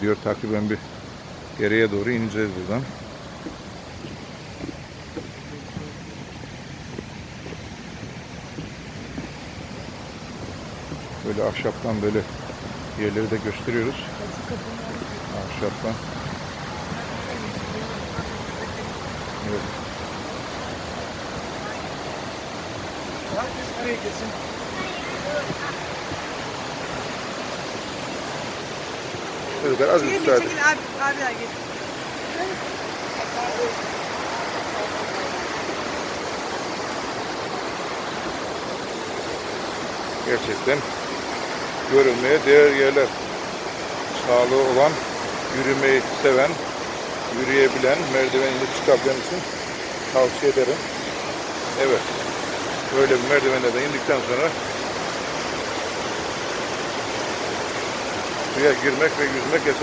Diyor takiben bir geriye doğru ineceğiz buradan. Böyle ahşaptan böyle yerleri de gösteriyoruz. Ahşaptan. Evet. Herkes nereye gitsin? Çocuklar az bir müsaade. çekil abi, abiler. Gerçekten görülmeye değer yerler. Sağlığı olan, yürümeyi seven, yürüyebilen, merdiven inip çıkabilen için tavsiye ederim. Evet. Böyle bir merdivenlerden indikten sonra suya girmek ve yüzmek yasak.